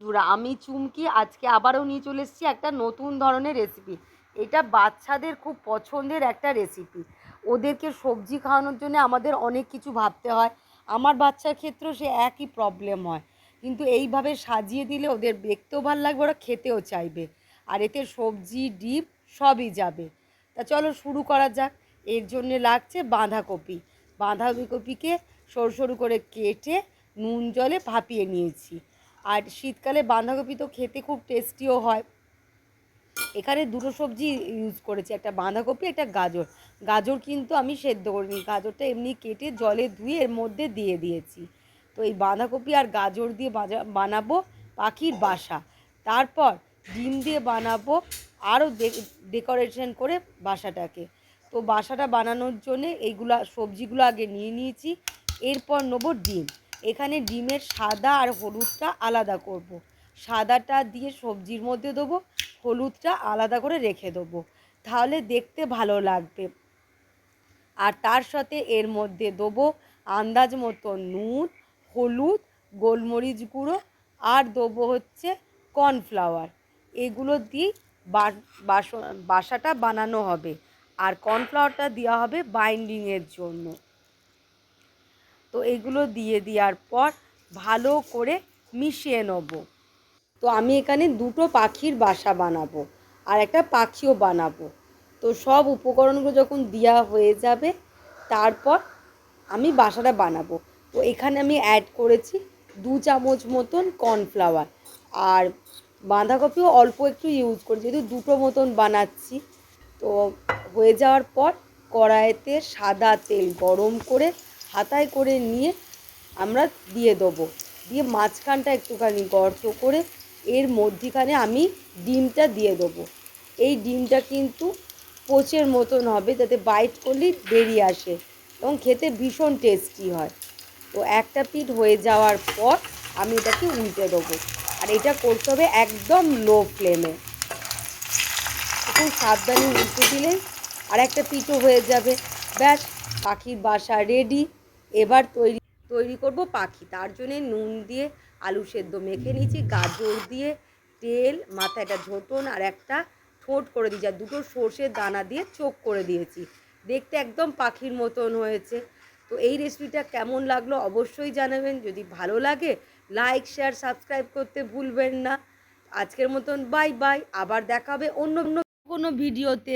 বন্ধুরা আমি চুমকি আজকে আবারও নিয়ে চলে এসেছি একটা নতুন ধরনের রেসিপি এটা বাচ্চাদের খুব পছন্দের একটা রেসিপি ওদেরকে সবজি খাওয়ানোর জন্য আমাদের অনেক কিছু ভাবতে হয়। আমার বাচ্চার ক্ষেত্রেও সে একই প্রবলেম হয়। কিন্তু এইভাবে সাজিয়ে দিলে ওদের দেখতেও ভালো লাগবে, ওরা খেতেও চাইবে। আর এতে সবজি ডিপ সবই যাবে। তা চলো শুরু করা যাক। এর জন্যে লাগছে বাঁধাকপি। বাঁধাকপিকে সরু সরু করে কেটে নুন জলে ভাপিয়ে নিয়েছি। আর শীতকালে বাঁধাকপি তো খেতে খুব টেস্টিও হয়। এখানে দুটো সবজি ইউজ করেছি, একটা বাঁধাকপি, একটা গাজর। গাজর কিন্তু আমি সেদ্ধ করিনি, গাজরটা এমনি কেটে জলে ধুয়ে এর মধ্যে দিয়ে দিয়েছি। তো এই বাঁধাকপি আর গাজর দিয়ে বানাবো পাখির বাসা। তারপর ডিম দিয়ে বানাবো আরও ডেকোরেশন করে বাসাটাকে। তো বাসাটা বানানোর জন্যে এইগুলা সবজিগুলো আগে নিয়ে নিয়েছি, এরপর নেব ডিম। এখানে ডিমের সাদা আর হলুদটা আলাদা করব। সাদাটা দিয়ে সবজির মধ্যে দেবো, হলুদটা আলাদা করে রেখে দেবো। তাহলে দেখতে ভালো লাগবে। আর তার সাথে এর মধ্যে দেবো আন্দাজ মতো নুন, হলুদ, গোলমরিচ গুঁড়ো আর দেবো হচ্ছে কর্নফ্লাওয়ার। এগুলো দিয়ে বাসাটা বানানো হবে। আর কর্নফ্লাওয়ারটা দেওয়া হবে বাইন্ডিংয়ের জন্য। তো এগুলো দিয়ে দেওয়ার পর ভালো করে মিশিয়ে নেব। তো আমি এখানে দুটো পাখির বাসা বানাবো আর একটা পাখিও বানাবো। তো সব উপকরণগুলো যখন দেওয়া হয়ে যাবে, তারপর আমি বাসাটা বানাবো। তো এখানে আমি অ্যাড করেছি দু চামচ মতন কর্নফ্লাওয়ার আর বাঁধাকপিও অল্প একটু ইউজ করি যেহেতু দুটো মতন বানাচ্ছি। তো হয়ে যাওয়ার পর কড়াইতে সাদা তেল গরম করে হাতায় করে নিয়ে আমরা দিয়ে দেবো। দিয়ে মাঝখানটা একটুখানি গর্ত করে এর মধ্যিখানে আমি ডিমটা দিয়ে দেবো। এই ডিমটা কিন্তু পোচের মতন হবে যাতে বাইট করলেই বেরিয়ে আসে এবং খেতে ভীষণ টেস্টি হয়। তো একটা পিঠ হয়ে যাওয়ার পর আমি এটাকে উল্টে দেবো। আর এটা করতে হবে একদম লো ফ্লেমে খুব সাবধানে উল্টে দিলে আর একটা পিঠও হয়ে যাবে। ব্যাস, পাখির বাসা রেডি এবার তৈরি তৈরি করব পাখি। তার জন্যে নুন দিয়ে আলু সেদ্ধ মেখে নিয়েছি, গাজর দিয়ে তেল, মাথায় একটা ঝোটন আর একটা ঠোঁট করে দিয়েছি আর দুটো সর্ষের দানা দিয়ে চোখ করে দিয়েছি। দেখতে একদম পাখির মতন হয়েছে। তো এই রেসিপিটা কেমন লাগল অবশ্যই জানাবেন। যদি ভালো লাগে লাইক শেয়ার সাবস্ক্রাইব করতে ভুলবেন না। আজকের মতন বাই বাই আবার দেখা হবে অন্য অন্য কোনো ভিডিওতে